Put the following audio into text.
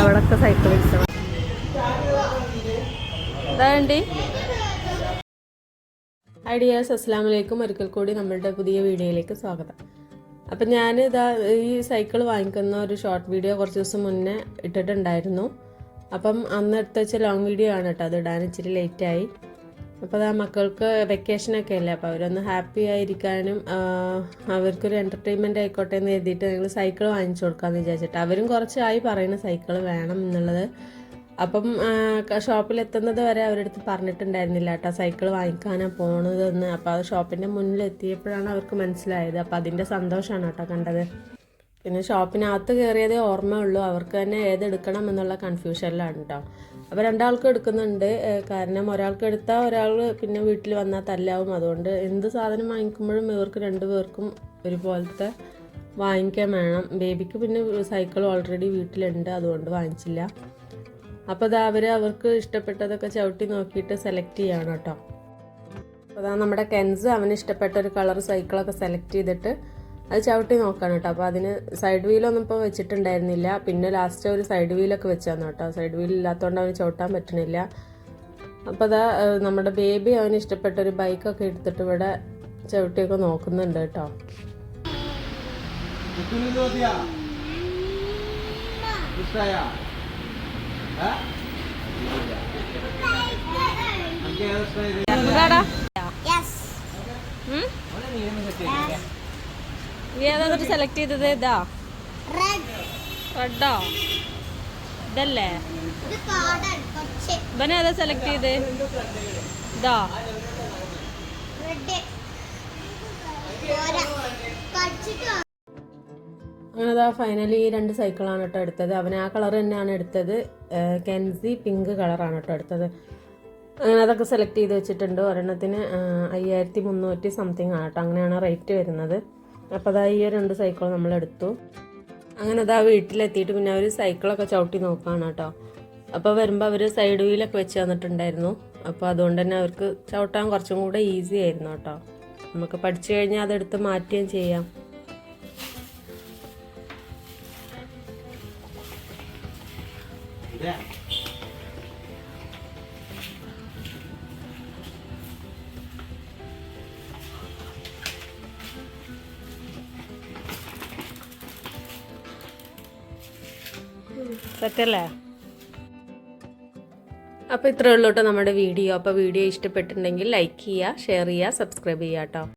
അവിടൊക്കെ cycle ഇതാണ്ടി ideas അസ്സാം വലൈക്കും ഒരിക്കൽ കൂടി നമ്മളുടെ പുതിയ വീഡിയോയിലേക്ക് സ്വാഗതം. അപ്പം ഞാൻ ഇതാ ഈ സൈക്കിൾ വാങ്ങിക്കുന്ന ഒരു ഷോർട്ട് വീഡിയോ കുറച്ച് ദിവസം മുന്നേ ഇട്ടിട്ടുണ്ടായിരുന്നു. അപ്പം അന്ന് എടുത്ത് വെച്ച ലോങ് വീഡിയോ ആണ് കേട്ടോ. അത് ഇടാൻ ഇച്ചിരി ലേറ്റായി അപ്പോൾ ആ മക്കൾക്ക് വെക്കേഷനൊക്കെ അല്ലേ? അപ്പോൾ അവരൊന്ന് ഹാപ്പി ആയിരിക്കാനും അവർക്കൊരു എന്റർടൈൻമെന്റ് ആയിക്കോട്ടെ എന്ന് എഴുതിയിട്ട് ഞങ്ങൾ സൈക്കിൾ വാങ്ങിച്ചു കൊടുക്കാമെന്ന് വിചാരിച്ചിട്ട്. അവരും കുറച്ചായി പറയുന്ന സൈക്കിൾ വേണം എന്നുള്ളത്. അപ്പം ഷോപ്പിൽ എത്തുന്നത് വരെ അവരുടെ അടുത്ത് പറഞ്ഞിട്ടുണ്ടായിരുന്നില്ല കേട്ടോ സൈക്കിൾ വാങ്ങിക്കാനാണ് പോണതെന്ന്. അപ്പോൾ അത് ഷോപ്പിന്റെ മുന്നിൽ എത്തിയപ്പോഴാണ് അവർക്ക് മനസ്സിലായത്. അപ്പോൾ അതിന്റെ സന്തോഷമാണ് കേട്ടോ കണ്ടത്. പിന്നെ ഷോപ്പിനകത്ത് കയറിയതേ ഓർമ്മയുള്ളൂ. അവർക്ക് തന്നെ ഏതെടുക്കണം എന്നുള്ള കൺഫ്യൂഷനിലാണ് കേട്ടോ അപ്പോൾ രണ്ടാൾക്കും എടുക്കുന്നുണ്ട്. കാരണം ഒരാൾക്ക് എടുത്താൽ ഒരാൾ പിന്നെ വീട്ടിൽ വന്നാൽ തല്ലാവും. അതുകൊണ്ട് എന്ത് സാധനം വാങ്ങിക്കുമ്പോഴും ഇവർക്ക് രണ്ടു പേർക്കും ഒരുപോലത്തെ വാങ്ങിക്കാൻ വേണം. ബേബിക്ക് പിന്നെ സൈക്കിൾ ഓൾറെഡി വീട്ടിലുണ്ട്. അതുകൊണ്ട് വാങ്ങിച്ചില്ല. അപ്പോൾ അത് അവർ അവർക്ക് ഇഷ്ടപ്പെട്ടതൊക്കെ ചവിട്ടി നോക്കിയിട്ട് സെലക്ട് ചെയ്യണം കേട്ടോ അപ്പോൾ അതാ നമ്മുടെ കെൻസ് അവന് ഇഷ്ടപ്പെട്ട ഒരു കളർ സൈക്കിളൊക്കെ സെലക്ട് ചെയ്തിട്ട് അത് ചവിട്ടി നോക്കാണ് കേട്ടോ. അപ്പോൾ അതിന് സൈഡ് വീലൊന്നും ഇപ്പോൾ വെച്ചിട്ടുണ്ടായിരുന്നില്ല. പിന്നെ ലാസ്റ്റ് ഒരു സൈഡ് വീലൊക്കെ വെച്ചാന്ന് കേട്ടോ. സൈഡ് വീൽ ഇല്ലാത്തതുകൊണ്ട് അവന് ചവിട്ടാൻ പറ്റണില്ല. അപ്പോൾ അതാ നമ്മുടെ ബേബി അവന് ഇഷ്ടപ്പെട്ട ഒരു ബൈക്കൊക്കെ എടുത്തിട്ട് ഇവിടെ ചവിട്ടിയൊക്കെ നോക്കുന്നുണ്ട് കേട്ടോ. എന്താടാ? ഏതാ സെലക്ട് ചെയ്തത്? ഇതാ. റെഡ് ഇതല്ലേ? ഏതാ സെലക്ട് ചെയ്ത്? ഇതാ. റെഡ് പോരാ. അങ്ങനെ അതാ ഫൈനലി ഈ രണ്ട് സൈക്കിളാണ് കേട്ടോ എടുത്തത്. അവൻ ആ കളർ തന്നെയാണ് എടുത്തത്. കെൻസി പിങ്ക് കളറാണ് കേട്ടോ എടുത്തത്. അങ്ങനെ അതൊക്കെ സെലക്ട് ചെയ്ത് വെച്ചിട്ടുണ്ട്. ഒരെണ്ണത്തിന് അയ്യായിരത്തി മുന്നൂറ്റി സംതിങ് ആണ് കേട്ടോ. അങ്ങനെയാണ് റേറ്റ് വരുന്നത്. അപ്പോൾ അതാ ഈ രണ്ട് സൈക്കിൾ നമ്മൾ എടുത്തു അങ്ങനെ അതാ വീട്ടിലെത്തിയിട്ട് പിന്നെ അവർ സൈക്കിളൊക്കെ ചവിട്ടി നോക്കുകയാണ് കേട്ടോ. അപ്പോൾ വരുമ്പോൾ അവർ സൈഡ് വീലൊക്കെ വെച്ച് തന്നിട്ടുണ്ടായിരുന്നു. അപ്പോൾ അതുകൊണ്ട് തന്നെ അവർക്ക് ചവിട്ടാൻ കുറച്ചും കൂടെ ഈസി ആയിരുന്നു കേട്ടോ. നമുക്ക് പഠിച്ചു കഴിഞ്ഞാൽ അതെടുത്ത് മാറ്റുകയും ചെയ്യാം. ഇതാ. സെറ്റല്ലേ? അപ്പോൾ ഇത്രയേ ഉള്ളൂ കേട്ടോ നമ്മുടെ വീഡിയോ. അപ്പോൾ വീഡിയോ ഇഷ്ടപ്പെട്ടിട്ടുണ്ടെങ്കിൽ ലൈക്ക് ചെയ്യുക ഷെയർ ചെയ്യുക സബ്സ്ക്രൈബ് ചെയ്യുക കേട്ടോ